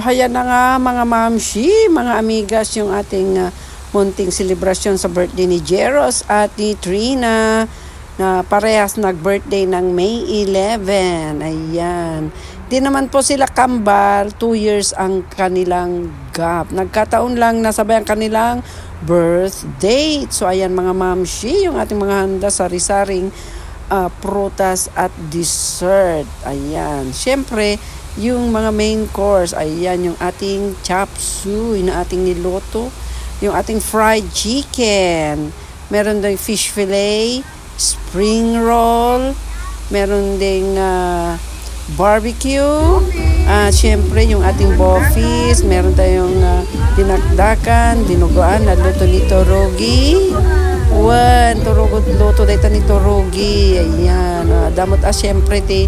Haya na nga mga mamshi, mga amigas, yung ating uh, munting selebrasyon sa birthday ni Jeros at ni Trina na parehas nag-birthday ng May 11. Ayan. Di naman po sila kambal, 2 years ang kanilang gap. Nagkataon lang nasabay ang kanilang birth date. So ayan mga mamshi, yung ating mga handa sari-saring uh, prutas at dessert. Ayan. Siyempre, yung mga main course, ayan yung ating chop suey na ating niloto, yung ating fried chicken, meron ding fish fillet, spring roll, meron ding uh, barbecue, at syempre yung ating boffies, meron tayong uh, dinakdakan, dinuguan na luto ni Torogi. Wan, turugot luto dito ni Torogi. Ayan, uh, damot ah, syempre ti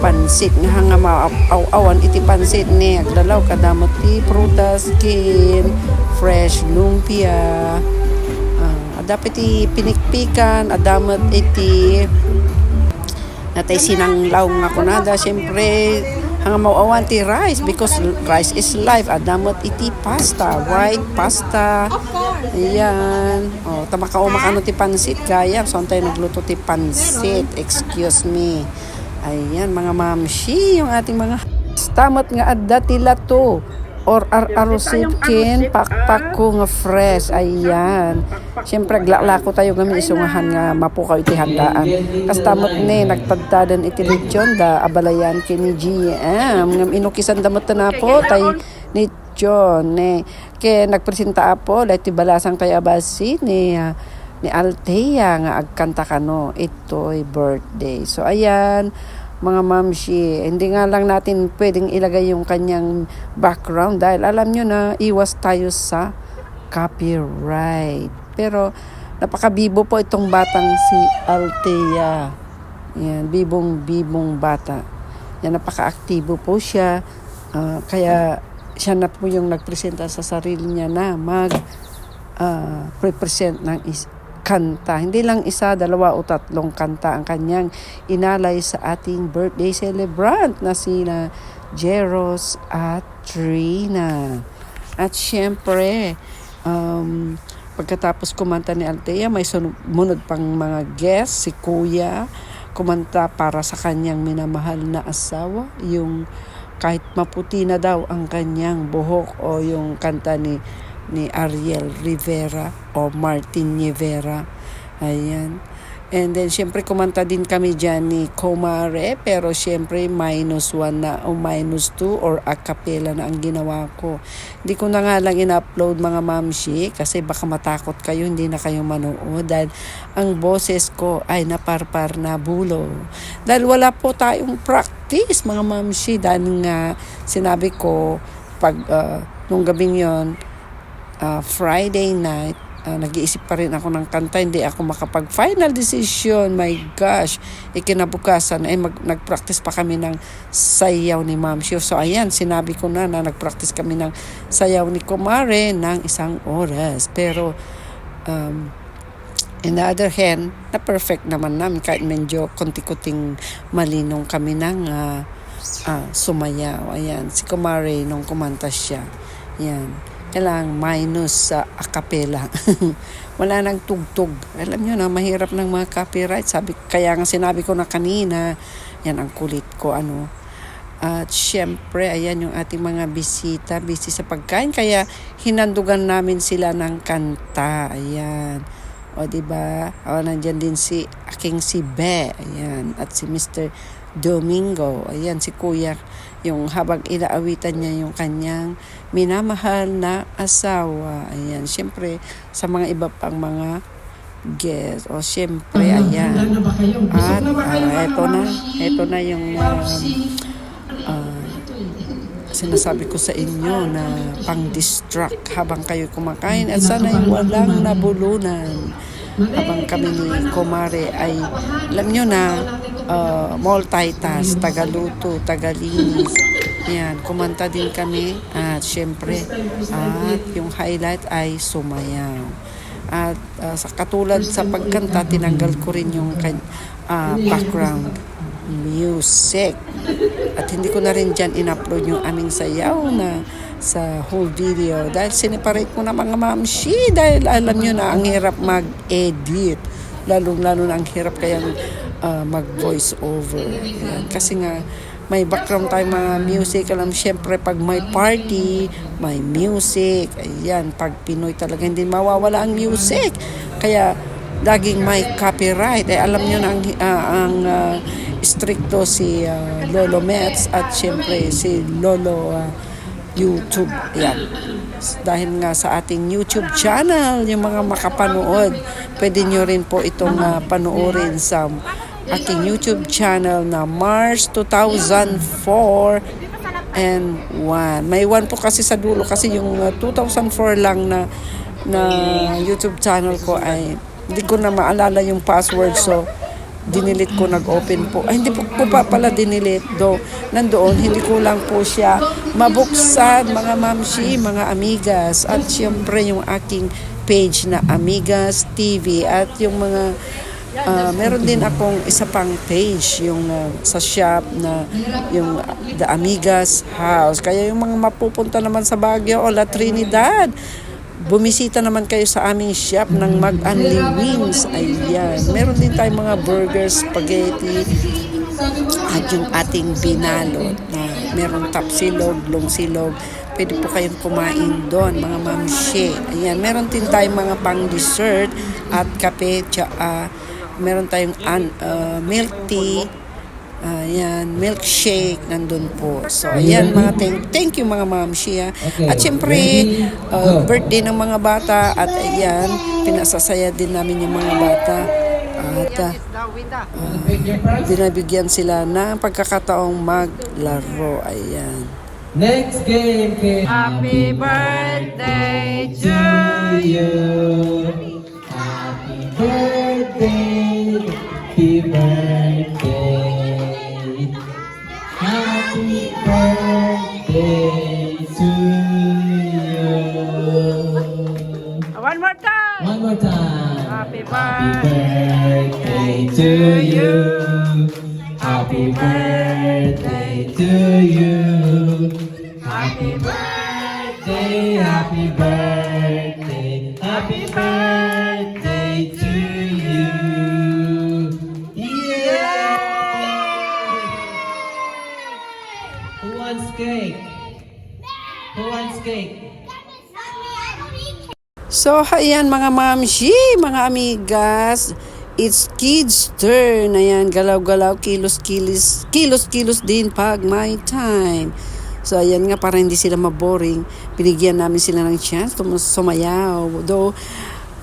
pansit nga hanga maaw-awan iti pansit ni aglalaw kadamot ti prutas kin fresh lumpia. Uh, dapat iti pinikpikan adamot iti natay sinanglaw nga kunada. Syempre hanga maawan ti rice because rice is life. Adamot iti pasta white pasta. Ayan. Oh tamakao makano ti pansit kaya so tayo nagluto ti pansit. Excuse me Ayan, mga mamshi, yung ating mga stamot nga adda tila to or ar arusipkin pakpak ko nga fresh. Ayan. Syempre glalako tayo gami isungahan nga mapukaw iti handaan. Kastamot ni nagpadtadan iti lechon da abalayan kini GM ngam inukisan damot na po tay ni John ne. Ke nagpresenta apo dahil balasang kay abasi ni uh, ni Althea nga agkanta kano ito'y birthday. So ayan, mga mamshi, hindi nga lang natin pwedeng ilagay yung kanyang background dahil alam nyo na iwas tayo sa copyright. Pero napakabibo po itong batang si Althea. Yan, bibong-bibong bata. Yan, napaka-aktibo po siya. Uh, kaya siya na po yung nagpresenta sa sarili niya na mag uh, represent ng is kanta. Hindi lang isa, dalawa o tatlong kanta ang kanyang inalay sa ating birthday celebrant na sina Jeros at Trina. At syempre, um, pagkatapos kumanta ni Althea, may sumunod pang mga guests, si Kuya, kumanta para sa kanyang minamahal na asawa, yung kahit maputi na daw ang kanyang buhok o yung kanta ni ni Ariel Rivera o Martin Rivera. Ayan. And then, syempre, kumanta din kami dyan ni Komare, pero syempre, minus one na, o minus two, or a cappella na ang ginawa ko. Hindi ko na nga lang in-upload mga mamshi, kasi baka matakot kayo, hindi na kayo manood, dahil ang boses ko ay naparpar na bulo. Dahil wala po tayong practice, mga mamshi, dahil nga sinabi ko, pag, uh, nung gabing yon uh, Friday night, uh, nag-iisip pa rin ako ng kanta, hindi ako makapag-final decision. My gosh, ikinabukasan, eh, mag, nag-practice pa kami ng sayaw ni Ma'am Shio. So, ayan, sinabi ko na na nag-practice kami ng sayaw ni Kumare ng isang oras. Pero, um, in the other hand, na perfect naman namin kahit medyo konti-kuting malinong kami ng uh, uh, sumayaw. Ayan, si Kumare nung kumanta siya. Yan kailangan minus sa acapella. Wala nang tugtog. Alam nyo na, mahirap ng mga copyright. Sabi, kaya nga sinabi ko na kanina, yan ang kulit ko, ano. At syempre, ayan yung ating mga bisita, busy sa pagkain. Kaya hinandugan namin sila ng kanta. Ayan. O, di ba? O, nandyan din si aking si Be. Ayan. At si Mr. Domingo. Ayan, si Kuya yung habang inaawitan niya yung kanyang minamahal na asawa. Ayan, syempre sa mga iba pang mga guest. O syempre, Uh, ayan. Busog At mga eto na, eto na yung um, ah, sinasabi ko sa inyo na pang-distract habang kayo kumakain at sana'y walang nabulunan habang kami ni Komare ay alam nyo na uh, multitask, tagaluto, tagalinis. Yan, kumanta din kami at syempre at yung highlight ay sumayaw. At uh, sa katulad sa pagkanta, tinanggal ko rin yung uh, background music. At hindi ko na rin dyan in-upload yung aming sayaw na sa whole video. Dahil sineparate ko na mga mamshi dahil alam nyo na ang hirap mag-edit. Lalong lalo na ang hirap kaya mag voice over Yan. kasi nga may background tayo mga music. Alam syempre pag may party may music. Ayan pag Pinoy talaga hindi mawawala ang music. Kaya laging may copyright. Eh alam nyo na ang, ah, ang ah, stricto si ah, Lolo Metz at syempre si Lolo ah, YouTube. Yan. Dahil nga sa ating YouTube channel, yung mga makapanood, pwede nyo rin po itong uh, panoorin sa aking YouTube channel na March 2004 and 1. May 1 po kasi sa dulo kasi yung uh, 2004 lang na na YouTube channel ko ay hindi ko na maalala yung password so dinilit ko, nag-open po. Ay, hindi po ko pa pala dinilit do. Nandoon, hindi ko lang po siya mabuksan, mga mamshi, mga amigas. At siyempre yung aking page na Amigas TV. At yung mga, ah, meron din akong isa pang page, yung ah, sa shop na yung The Amigas House. Kaya yung mga mapupunta naman sa Baguio o La Trinidad, bumisita naman kayo sa aming shop ng Mag-Unli Wings. Ayan. Meron din tayong mga burgers, spaghetti, at yung ating binalot na meron tapsilog, longsilog. Pwede po kayong kumain doon, mga mamshe. Ayan. Meron din tayong mga pang dessert at kape, tsaka meron tayong uh, milk tea, Ayan, milkshake nandun po. So, ayan mga thank, thank you mga ma'am Shia. At syempre, uh, birthday ng mga bata at ayan, pinasasaya din namin yung mga bata. At uh, uh, binabigyan sila ng pagkakataong maglaro. Ayan. Next game Happy birthday to you. Birthday to you. Happy birthday to you. Happy birthday, happy birthday, happy birthday to you. Yeah! Who wants cake? Who wants cake? So, ayan mga mamshi, mga amigas. It's kids turn. Ayan, galaw-galaw, kilos-kilos, kilos-kilos din pag may time. So, ayan nga, para hindi sila maboring, binigyan namin sila ng chance sumayaw. Though,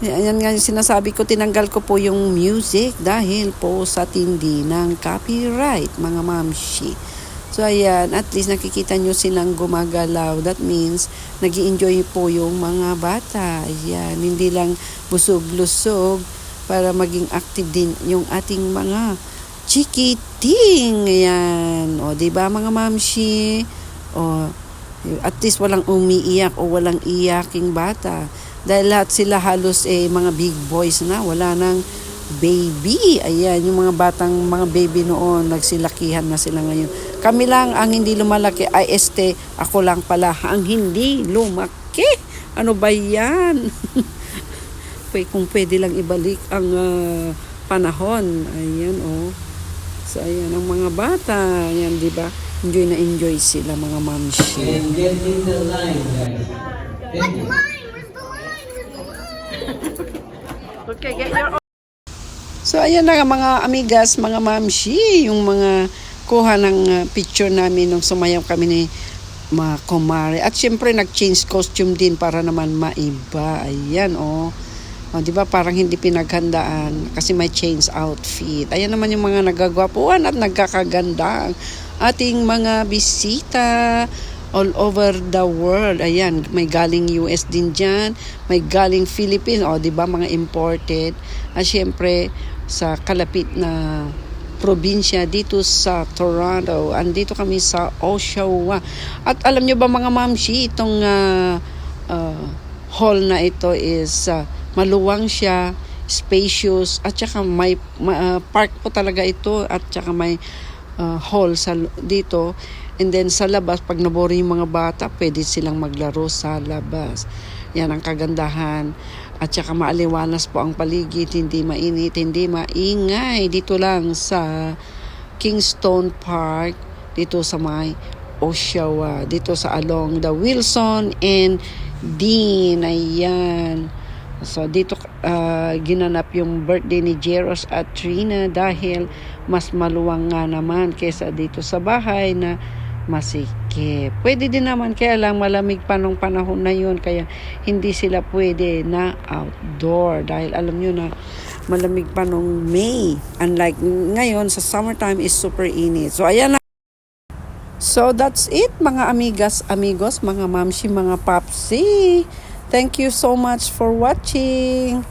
ayan nga yung sinasabi ko, tinanggal ko po yung music dahil po sa tindi ng copyright, mga mamshi. So ayan, at least nakikita nyo silang gumagalaw. That means, nag enjoy po yung mga bata. Ayan, hindi lang busog-lusog para maging active din yung ating mga chikiting. Ayan, o di ba mga mamshi? O, at least walang umiiyak o walang iyaking bata. Dahil lahat sila halos eh mga big boys na, wala nang baby. Ayan, yung mga batang mga baby noon, nagsilakihan na sila ngayon. Kami lang ang hindi lumalaki. Ay, este, ako lang pala ang hindi lumaki. Ano ba yan? Pwede, kung pwede lang ibalik ang ah, panahon. Ayan, oh. So, ayan, ang mga bata. Ayan, di ba? Enjoy na enjoy sila, mga mamshi. And get in the line, guys. Get in. Okay, get your So ayan na nga mga amigas, mga mamshi, yung mga kuha ng uh, picture namin nung sumayaw kami ni mga kumare. At syempre nag-change costume din para naman maiba. Ayan oh. Oh, 'di ba parang hindi pinaghandaan kasi may change outfit. Ayan naman yung mga nagagwapuan at nagkakaganda ating mga bisita all over the world. Ayan, may galing US din dyan, may galing Philippines, o di ba mga imported. At syempre sa kalapit na probinsya dito sa Toronto. Andito kami sa Oshawa. At alam nyo ba mga mamshi, itong ah, ah, hall na ito is ah, maluwang siya, spacious, at saka may ma- ah, park po talaga ito at saka may uh, hall sa dito. And then sa labas, pag nabori yung mga bata, pwede silang maglaro sa labas. Yan ang kagandahan. At saka maaliwalas po ang paligid, hindi mainit, hindi maingay. Dito lang sa Kingston Park, dito sa may Oshawa, dito sa along the Wilson and Dean. Ayan. So dito ah, ginanap yung birthday ni Jeros at Trina dahil mas maluwang nga naman kesa dito sa bahay na masikip. Pwede din naman kaya lang malamig pa nung panahon na yun kaya hindi sila pwede na outdoor dahil alam nyo na malamig pa nung May. Unlike ngayon sa summertime is super init. So ayan na. So that's it mga amigas, amigos, mga mamshi, mga papsi. Thank you so much for watching.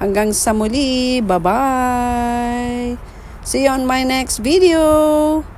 Hanggang sa muli. Bye-bye. See you on my next video.